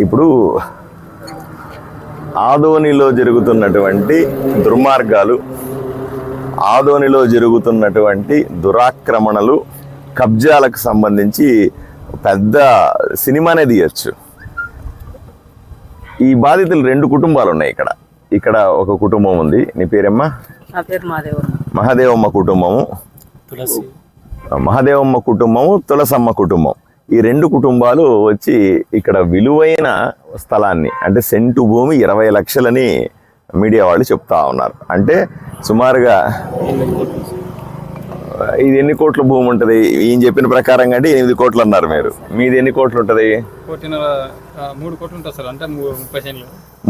ఇప్పుడు ఆదోనిలో జరుగుతున్నటువంటి దుర్మార్గాలు ఆదోనిలో జరుగుతున్నటువంటి దురాక్రమణలు కబ్జాలకు సంబంధించి పెద్ద సినిమానే తీయచ్చు. ఈ బాధితులు రెండు కుటుంబాలు ఉన్నాయి ఇక్కడ. ఇక్కడ ఒక కుటుంబం ఉంది. నీ పేరమ్మా? మహాదేవమ్మ కుటుంబము. తులసి. మహాదేవమ్మ కుటుంబము తులసమ్మ కుటుంబం. ఈ రెండు కుటుంబాలు వచ్చి ఇక్కడ విలువైన స్థలాన్ని అంటే సెంటు భూమి ఇరవై లక్షలని మీడియా వాళ్ళు చెప్తా ఉన్నారు. అంటే సుమారుగా ఇది ఎన్ని కోట్ల భూమి ఉంటుంది? ఈయన చెప్పిన ప్రకారంగా అంటే ఎనిమిది కోట్లు అన్నారు మీరు. మీది ఎన్ని కోట్లు ఉంటుంది?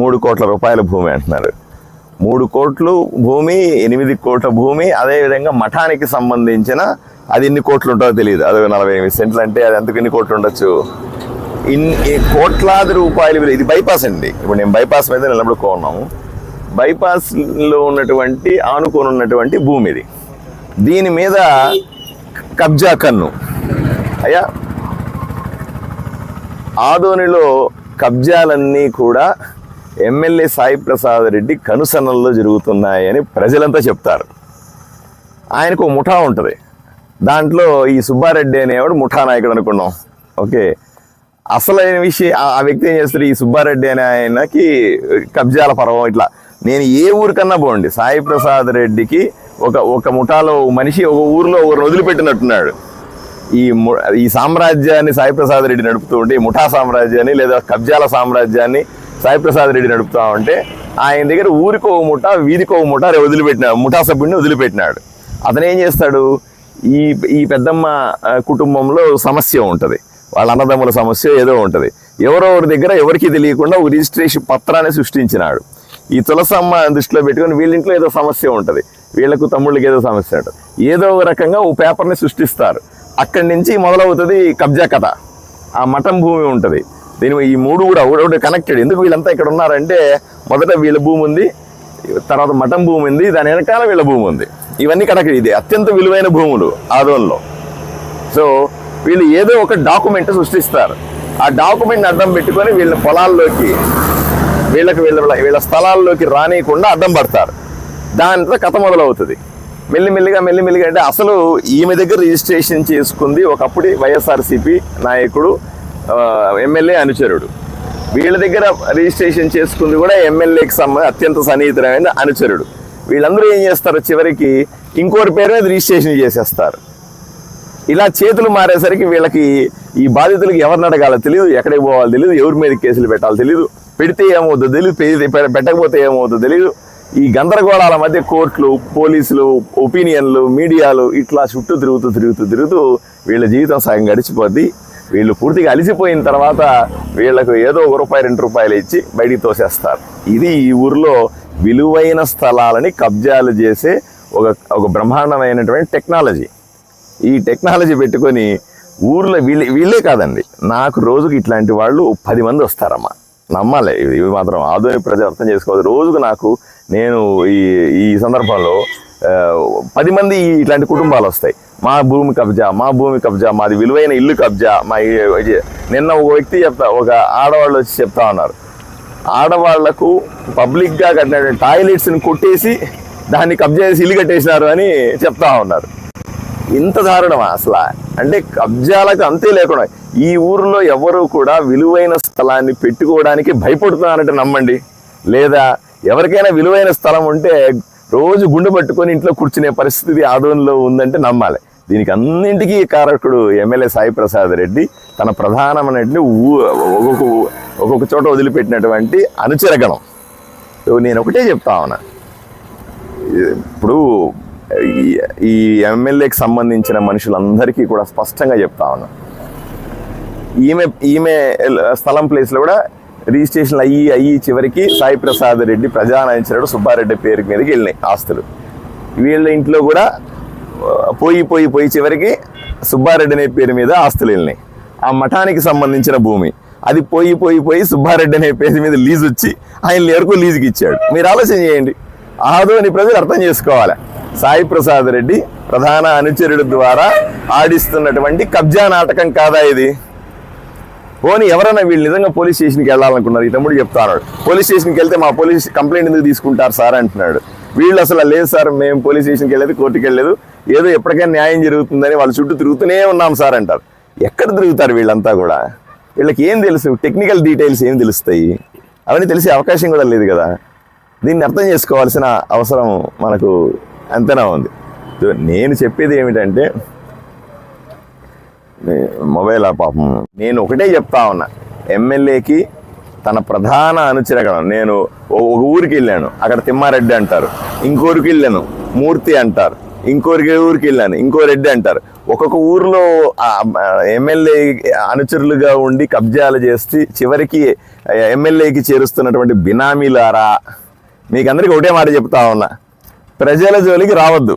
మూడు కోట్ల రూపాయల భూమి అంటున్నారు. మూడు కోట్లు భూమి ఎనిమిది కోట్ల భూమి అదేవిధంగా మఠానికి సంబంధించిన అది ఎన్ని కోట్లు ఉంటుందో తెలియదు. అది నలభై ఎనిమిది సెంట్లు అంటే అది ఎందుకు ఎన్ని కోట్లు ఉండొచ్చు? ఇన్ని కోట్లాది రూపాయలు ఇది బైపాస్ అండి. ఇప్పుడు నేను బైపాస్ మీద నిలబడుకున్నాము బైపాస్లో ఉన్నటువంటి ఆనుకొని ఉన్నటువంటి భూమి ఇది. దీని మీద కబ్జా కన్ను. అయ్యా? ఆదోనిలో కబ్జాలన్నీ కూడా ఎమ్మెల్యే సాయి ప్రసాద్ రెడ్డి కనుసన్నల్లో జరుగుతున్నాయని ప్రజలంతా చెప్తారు. ఆయనకు ఒక ముఠా ఉంటుంది. దాంట్లో ఈ సుబ్బారెడ్డి అనేవాడు ముఠా నాయకుడు అనుకున్నాం. ఓకే. అసలైన విషయం ఆ- వ్యక్తి ఏం చేస్తారు ఈ సుబ్బారెడ్డి అనే ఆయనకి కబ్జాల పర్వం ఇట్లా. నేను ఏ ఊరికన్నా పోండి. సాయి ప్రసాద్ రెడ్డికి ఒక ఒక ముఠాలో మనిషి ఒక ఊరిలో ఒకరిని వదిలిపెట్టినట్టున్నాడు. ఈ ము- ఈ సామ్రాజ్యాన్ని సాయిప్రసాద్ రెడ్డి నడుపుతూ ఉంటే ఈ ముఠా సామ్రాజ్యాన్ని లేదా కబ్జాల సామ్రాజ్యాన్ని సాయిప్రసాద్ రెడ్డి నడుపుతా ఉంటే ఆయన దగ్గర ఊరికో ముఠ ముఠా వీధికో ముఠ రే వదిలిపెట్టినాడు ముఠా సభ్యుడిని వదిలిపెట్టినాడు. అతను ఏం చేస్తాడు? ఈ ఈ పెద్దమ్మ కుటుంబంలో సమస్య ఉంటుంది. వాళ్ళ అన్నదమ్ముల సమస్య ఏదో ఉంటుంది. ఎవరో ఒకరి దగ్గర ఎవరికి తెలియకుండా ఒక రిజిస్ట్రేషన్ పత్రాన్ని సృష్టించినాడు. ఈ తులసమ్మ దృష్టిలో పెట్టుకొని వీళ్ళింట్లో ఏదో సమస్య ఉంటుంది. వీళ్ళకు తమ్ముళ్ళకి ఏదో సమస్య ఉంటుంది. ఏదో ఒక రకంగా ఓ పేపర్ని సృష్టిస్తారు. అక్కడి నుంచి మొదలవుతుంది కబ్జా కథ. ఆ మఠం భూమి ఉంటుంది. దీని ఈ మూడు కూడా ఒకటి కనెక్టెడ్ ఎందుకు వీళ్ళంతా ఇక్కడ ఉన్నారంటే మొదట వీళ్ళ భూమి ఉంది తర్వాత మఠం భూమి ఉంది దాని వెనకాల వీళ్ళ భూమి ఉంది. ఇవన్నీ కనెక్టెడ్ ఇది అత్యంత విలువైన భూములు ఆదోన్లో. సో వీళ్ళు ఏదో ఒక డాక్యుమెంట్ సృష్టిస్తారు. ఆ డాక్యుమెంట్ని అడ్డం పెట్టుకొని వీళ్ళ పొలాల్లోకి వీళ్ళకి వీళ్ళ వీళ్ళ స్థలాల్లోకి రానియకుండా అడ్డం పడతారు. దాంతో కథ మొదలవుతుంది. మెల్లిమెల్లిగా మెల్లిమెల్లిగా అంటే అసలు ఈమె దగ్గర రిజిస్ట్రేషన్ చేసుకుంది ఒకప్పుడు వైఎస్ఆర్సీపీ నాయకుడు ఎమ్మెల్యే అనుచరుడు. వీళ్ళ దగ్గర రిజిస్ట్రేషన్ చేసుకుంది కూడా ఎమ్మెల్యేకి సంబంధ అత్యంత సన్నిహితమైన అనుచరుడు. వీళ్ళందరూ ఏం చేస్తారు? చివరికి ఇంకోటి పేరు మీద రిజిస్ట్రేషన్ చేసేస్తారు. ఇలా చేతులు మారేసరికి వీళ్ళకి ఈ బాధితులకు ఎవరిని అడగాలో తెలియదు ఎక్కడికి పోవాలో తెలియదు ఎవరి మీద కేసులు పెట్టాలో తెలియదు పెడితే ఏమవుతుందో తెలియదు పె- పెట్టకపోతే ఏమవుతుందో తెలియదు ఈ గందరగోళాల మధ్య కోర్టులు పోలీసులు ఒపీనియన్లు మీడియాలు ఇట్లా చుట్టూ తిరుగుతూ తిరుగుతూ తిరుగుతూ వీళ్ళ జీవితం సగం గడిచిపోద్ది. వీళ్ళు పూర్తిగా అలిసిపోయిన తర్వాత వీళ్ళకు ఏదో ఒక రూపాయి రెండు రూపాయలు ఇచ్చి బయటికి తోసేస్తారు. ఇది ఈ ఊర్లో విలువైన స్థలాలని కబ్జాలు చేసే ఒక ఒక బ్రహ్మాండమైనటువంటి టెక్నాలజీ. ఈ టెక్నాలజీ పెట్టుకొని ఊర్లో వీళ్ళే వీళ్ళే కాదండి నాకు రోజుకి ఇట్లాంటి వాళ్ళు పది మంది వస్తారమ్మా. నమ్మాలి ఇవి మాత్రం ఆధునిక ప్రజలు అర్థం చేసుకోవాలి. రోజుకు నాకు నేను ఈ ఈ సందర్భంలో పది మంది ఇట్లాంటి కుటుంబాలు వస్తాయి. మా భూమి కబ్జా మా భూమి కబ్జా మాది విలువైన ఇల్లు కబ్జా మా నిన్న ఒక వ్యక్తి చెప్తా ఒక ఆడవాళ్ళు వచ్చి చెప్తా ఉన్నారు. ఆడవాళ్ళకు పబ్లిక్గా కట్టిన టాయిలెట్స్ని కొట్టేసి దాన్ని కబ్జా చేసి ఇల్లు కట్టేసినారు అని చెప్తా ఉన్నారు. ఇంత దారుణమా అసలు? అంటే కబ్జాలకు అంతే లేకుండా ఈ ఊరిలో ఎవరు కూడా విలువైన స్థలాన్ని పెట్టుకోవడానికి భయపడుతున్నారంటే నమ్మండి. లేదా ఎవరికైనా విలువైన స్థలం ఉంటే రోజు గుండె పట్టుకొని ఇంట్లో కూర్చునే పరిస్థితి ఆదోన్లో ఉందంటే నమ్మాలి. దీనికి అన్నింటికీ కారకుడు ఎమ్మెల్యే సాయి ప్రసాద్ రెడ్డి తన ప్రధానమైనటువంటి ఊ ఒక్కొక్క ఊ- ఒక్కొక్క చోట వదిలిపెట్టినటువంటి అనుచరగణం. సో నేను ఒకటే చెప్తా ఉన్నా. ఇప్పుడు ఈ- ఈ ఎమ్మెల్యేకి సంబంధించిన మనుషులందరికీ కూడా స్పష్టంగా చెప్తా ఉన్నా. ఈమె ఈమె స్థలం ప్లేస్లో కూడా రిజిస్ట్రేషన్ అయ్యి అయ్యి చివరికి సాయి ప్రసాద్ రెడ్డి ప్రజానాయకుడు సుబ్బారెడ్డి పేరు మీదకి వెళ్ళినాయి ఆస్తులు. వీళ్ళ ఇంట్లో కూడా పోయి పోయి పోయి చివరికి సుబ్బారెడ్డి అనే పేరు మీద ఆస్తులు వెళ్ళినాయి. ఆ మఠానికి సంబంధించిన భూమి. అది పోయి పోయి పోయి సుబ్బారెడ్డి అనే పేరు మీద లీజ్ వచ్చి ఆయన ఎవరికో లీజుకి ఇచ్చాడు. మీరు ఆలోచన చేయండి. ఆదోని ప్రజలు అర్థం చేసుకోవాలి. సాయి ప్రసాద్ రెడ్డి ప్రధాన అనుచరుడు ద్వారా ఆడిస్తున్నటువంటి కబ్జా నాటకం కాదా ఇది? పోనీ ఎవరైనా వీళ్ళు నిజంగా పోలీస్ స్టేషన్కి వెళ్ళాలనుకున్నారు. ఈ తమ్ముడు చెప్తాడు. పోలీస్ స్టేషన్కి వెళ్తే మా పోలీస్ కంప్లైంట్ ఎందుకు తీసుకుంటారు సార్ అంటున్నాడు. వీళ్ళు అసలు లేదు సార్ మేము పోలీస్ స్టేషన్కి వెళ్ళలేదు కోర్టుకి వెళ్ళలేదు. ఏదో ఎప్పటికైనా న్యాయం జరుగుతుందని వాళ్ళ చుట్టూ తిరుగుతూనే ఉన్నాం సార్ అంటారు. ఎక్కడ తిరుగుతారు వీళ్ళంతా కూడా? వీళ్ళకి ఏం తెలుసు? టెక్నికల్ డీటెయిల్స్ ఏం తెలుస్తాయి? అవన్నీ తెలిసే అవకాశం కూడా లేదు కదా. దీన్ని అర్థం చేసుకోవాల్సిన అవసరం మనకు అంతనా ఉంది. సో నేను చెప్పేది ఏమిటంటే మొబైల్ పాపం నేను ఒకటే చెప్తా ఉన్నా. ఎమ్మెల్యేకి తన ప్రధాన అనుచరగణం నేను ఒక ఊరికి వెళ్ళాను. అక్కడ తిమ్మారెడ్డి అంటారు. ఇంకోరికి వెళ్ళాను. మూర్తి అంటారు. ఇంకోరికి ఊరికి వెళ్ళాను. ఇంకో రెడ్డి అంటారు. ఒక్కొక్క ఊర్లో ఎమ్మెల్యే అనుచరులుగా ఉండి కబ్జాలు చేసి చివరికి ఎమ్మెల్యేకి చేరుస్తున్నటువంటి బినామీలారా మీకు అందరికీ ఒకటే మాట చెప్తా ఉన్నా. ప్రజల జోలికి రావద్దు.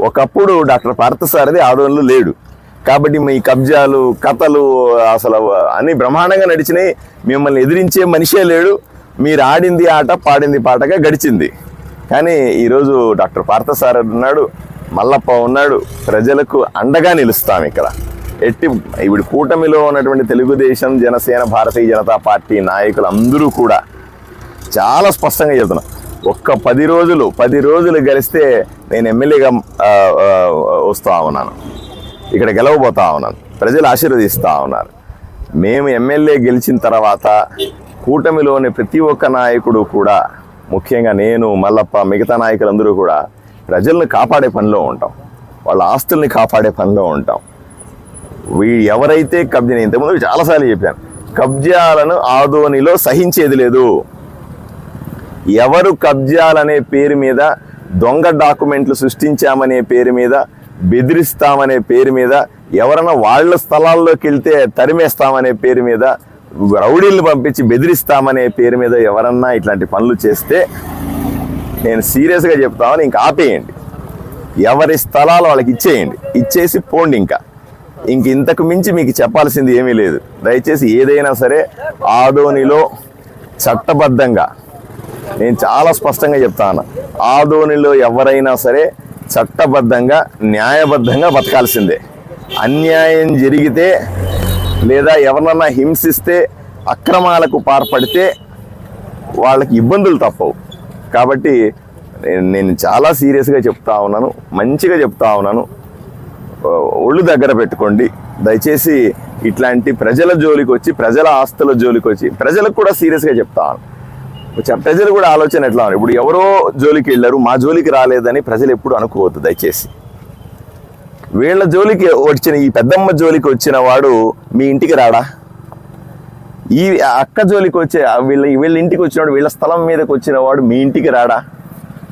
ఒకప్పుడు డాక్టర్ పార్థసారథి ఆదోళనలో లేడు. కాబట్టి మీ కబ్జాలు కథలు అసలు అన్ని బ్రహ్మాండంగా నడిచినాయి. మిమ్మల్ని ఎదిరించే మనిషే లేడు. మీరు ఆడింది ఆట పాడింది పాటగా గడిచింది. కానీ ఈరోజు డాక్టర్ పార్థసార ఉన్నాడు మల్లప్ప ఉన్నాడు. ప్రజలకు అండగా నిలుస్తాం ఇక్కడ. ఎట్టి ఇప్పుడు కూటమిలో ఉన్నటువంటి తెలుగుదేశం జనసేన భారతీయ జనతా పార్టీ నాయకులు అందరూ కూడా చాలా స్పష్టంగా చెప్తున్నా ఒక్క పది రోజులు పది రోజులు గెలిస్తే నేను ఎమ్మెల్యేగా వస్తూ ఉన్నాను. ఇక్కడ గెలవబోతా ఉన్నాను ప్రజలు ఆశీర్వదిస్తూ ఉన్నారు. మేము ఎమ్మెల్యే గెలిచిన తర్వాత కూటమిలోని ప్రతి ఒక్క నాయకుడు కూడా ముఖ్యంగా నేను మల్లప్ప మిగతా నాయకులందరూ కూడా ప్రజల్ని కాపాడే పనిలో ఉంటాం. వాళ్ళ ఆస్తుల్ని కాపాడే పనిలో ఉంటాం. వీ ఎవరైతే కబ్జా ఇంతకుముందు చాలాసార్లు చెప్పాను కబ్జాలను ఆదోనిలో సహించేది లేదు. ఎవరు కబ్జాలనే పేరు మీద దొంగ డాక్యుమెంట్లు సృష్టించామనే పేరు మీద బెదిరిస్తామనే పేరు మీద ఎవరైనా వాళ్ళ స్థలాల్లోకి వెళ్తే తరిమేస్తామనే పేరు మీద రౌడీలను పంపించి బెదిరిస్తామనే పేరు మీద ఎవరన్నా ఇట్లాంటి పనులు చేస్తే నేను సీరియస్గా చెప్తామని ఇంకా ఆపేయండి. ఎవరి స్థలాలు వాళ్ళకి ఇచ్చేయండి. ఇచ్చేసి పోండి ఇంకా. ఇంక ఇంతకు మించి మీకు చెప్పాల్సింది ఏమీ లేదు. దయచేసి ఏదైనా సరే ఆదోనిలో చట్టబద్ధంగా నేను చాలా స్పష్టంగా చెప్తాను. ఆదోనిలో ఎవరైనా సరే చట్టబద్ధంగా న్యాయబద్ధంగా బతకాల్సిందే. అన్యాయం జరిగితే లేదా ఎవరినన్నా హింసిస్తే అక్రమాలకు పాల్పడితే వాళ్ళకి ఇబ్బందులు తప్పవు. కాబట్టి నేను- చాలా సీరియస్గా చెప్తా ఉన్నాను మంచిగా చెప్తా ఉన్నాను. ఒళ్ళు దగ్గర పెట్టుకోండి. దయచేసి ఇట్లాంటి ప్రజల జోలికి వచ్చి ప్రజల ఆస్తుల జోలికి వచ్చి ప్రజలకు కూడా సీరియస్గా చెప్తాను ప్రజలు కూడా ఆలోచన ఎట్లా ఉంది ఇప్పుడు ఎవరో జోలికి వెళ్ళారు మా జోలికి రాలేదని ప్రజలు ఎప్పుడు అనుకోవద్దు దయచేసి. వీళ్ళ జోలికి వచ్చిన ఈ పెద్దమ్మ జోలికి వచ్చిన వాడు మీ ఇంటికి రాడా? ఈ అక్క జోలికి వచ్చే వీళ్ళ వీళ్ళ ఇంటికి వచ్చినవాడు వీళ్ళ స్థలం మీదకి వచ్చిన వాడు మీ ఇంటికి రాడా?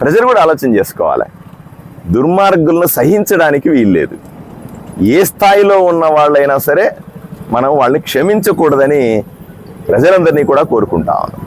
ప్రజలు కూడా ఆలోచన చేసుకోవాలి. దుర్మార్గులను సహించడానికి వీల్లేదు ఏ స్థాయిలో ఉన్న వాళ్ళైనా సరే మనం వాళ్ళని క్షమించకూడదని ప్రజలందరినీ కూడా కోరుకుంటా ఉన్నాం.